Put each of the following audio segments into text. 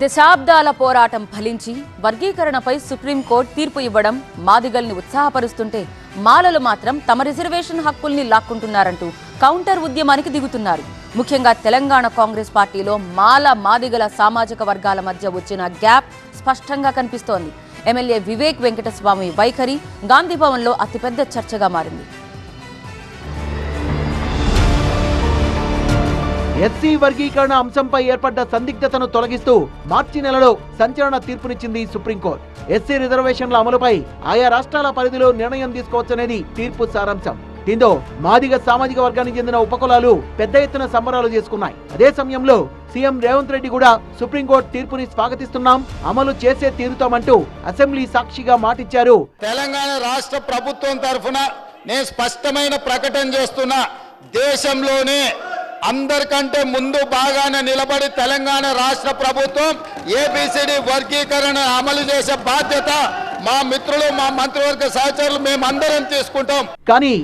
దశాబ్దాల పోరాటం ఫలించి వర్గీకరణపై సుప్రీంకోర్టు తీర్పు ఇవ్వడం మాదిగల్ని ఉత్సాహపరుస్తుంటే మాలలు మాత్రం తమ రిజర్వేషన్ హక్కుల్ని లాక్కుంటున్నారంటూ కౌంటర్ ఉద్యమానికి దిగుతున్నారు. ముఖ్యంగా తెలంగాణ కాంగ్రెస్ పార్టీలో మాల మాదిగల సామాజిక వర్గాల మధ్య వచ్చిన గ్యాప్ స్పష్టంగా కనిపిస్తోంది. ఎమ్మెల్యే వివేక్ వెంకటస్వామి వైఖరి గాంధీభవన్లో అతిపెద్ద చర్చగా మారింది. ఎస్సీ వర్గీకరణ అంశంపై ఏర్పడ్డ సందిగ్ధతను తొలగిస్తూ మార్చి నెలలో సంచలన తీర్పునిచ్చింది సుప్రీంకోర్టు. ఎస్సీ రిజర్వేషన్ల అమలుపై ఆయా రాష్ట్రాల పరిధిలో నిర్ణయం తీసుకోవచ్చనేది తీర్పు సారాంశం. దీంతో మాదిగ సామాజిక వర్గానికి చెందిన ఉపకులాలు పెద్ద ఎత్తున సంబరాలు చేసుకున్నాయి. అదే సమయంలో సీఎం రేవంత్ రెడ్డి కూడా సుప్రీంకోర్టు తీర్పుని స్వాగతిస్తున్నాం అమలు చేసే తీరుతామంటూ అసెంబ్లీ సాక్షిగా మాటిచ్చారు. తెలంగాణ రాష్ట్ర ప్రభుత్వం తరఫున నేను స్పష్టమైన ప్రకటన చేస్తున్నా దేశంలోనే అందరికంటే ముందు బాగానే నిలబడి తెలంగాణ రాష్ట్ర ప్రభుత్వం ఏబిసిడి వర్గీకరణ అమలు చేసే బాధ్యత మా మిత్రులు మా మంత్రివర్గ సహచరులు మేమందరం తీసుకుంటాం. కానీ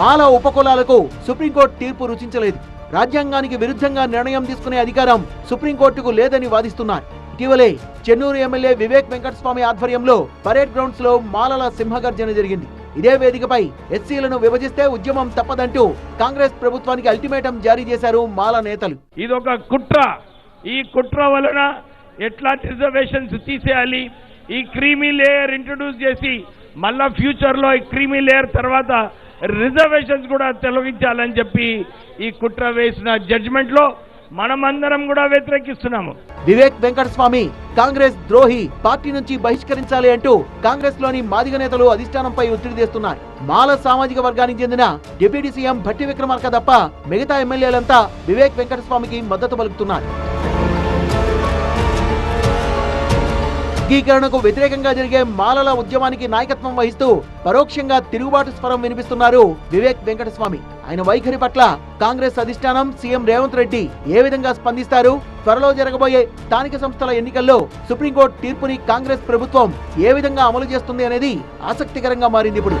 మాల ఉపకులాలకు సుప్రీంకోర్టు తీర్పు రుచించలేదు. రాజ్యాంగానికి విరుద్ధంగా నిర్ణయం తీసుకునే అధికారం సుప్రీంకోర్టుకు లేదని వాదిస్తున్నారు. ఇటీవలే చెన్నూరు ఎమ్మెల్యే వివేక్ వెంకటస్వామి ఆధ్వర్యంలో పరేడ్ గ్రౌండ్స్లో మాలల సింహగర్జన జరిగింది. ఇదే వేదికపై ఎస్సీలను విభజిస్తే ఉద్యమం తప్పదంటూ కాంగ్రెస్ ప్రభుత్వానికి అల్టిమేటం జారీ చేశారు మాల నేతలు. ఇది ఒక కుట్ర. ఈ కుట్ర వలన ఎట్లాంటి రిజర్వేషన్స్ తీసేయాలి? ఈ క్రీమీ లేయర్ ఇంట్రొడ్యూస్ చేసి మళ్ళా ఫ్యూచర్లో ఈ క్రీమీ లేయర్ తర్వాత రిజర్వేషన్స్ కూడా తొలగించాలని చెప్పి ఈ కుట్ర వేసిన జడ్జిమెంట్లో మనమందరం కూడా వ్యతిరేకిస్తున్నాము. వివేక్ వెంకటస్వామి కాంగ్రెస్ ద్రోహి పార్టీ నుంచి బహిష్కరించాలి అంటూ కాంగ్రెస్లోని మాదిగ నేతలు అధిష్టానంపై ఒత్తిడి తెస్తున్నారు. మాల సామాజిక వర్గానికి చెందిన డిప్యూటీ సీఎం భట్టి విక్రమార్క తప్ప మిగతా ఎమ్మెల్యేలంతా వివేక్ వెంకటస్వామికి మద్దతు పలుకుతున్నారు. వర్గీకరణకు వ్యతిరేకంగా జరిగే మాలల ఉద్యమానికి నాయకత్వం వహిస్తూ పరోక్షంగా తిరుగుబాటు స్వరం వినిపిస్తున్నారు వివేక్ వెంకటస్వామి. ఆయన వైఖరి పట్ల కాంగ్రెస్ అధిష్టానం సీఎం రేవంత్ రెడ్డి ఏ విధంగా స్పందిస్తారు? త్వరలో జరగబోయే స్థానిక సంస్థల ఎన్నికల్లో సుప్రీంకోర్టు తీర్పుని కాంగ్రెస్ ప్రభుత్వం ఏ విధంగా అమలు చేస్తుంది అనేది ఆసక్తికరంగా మారింది ఇప్పుడు.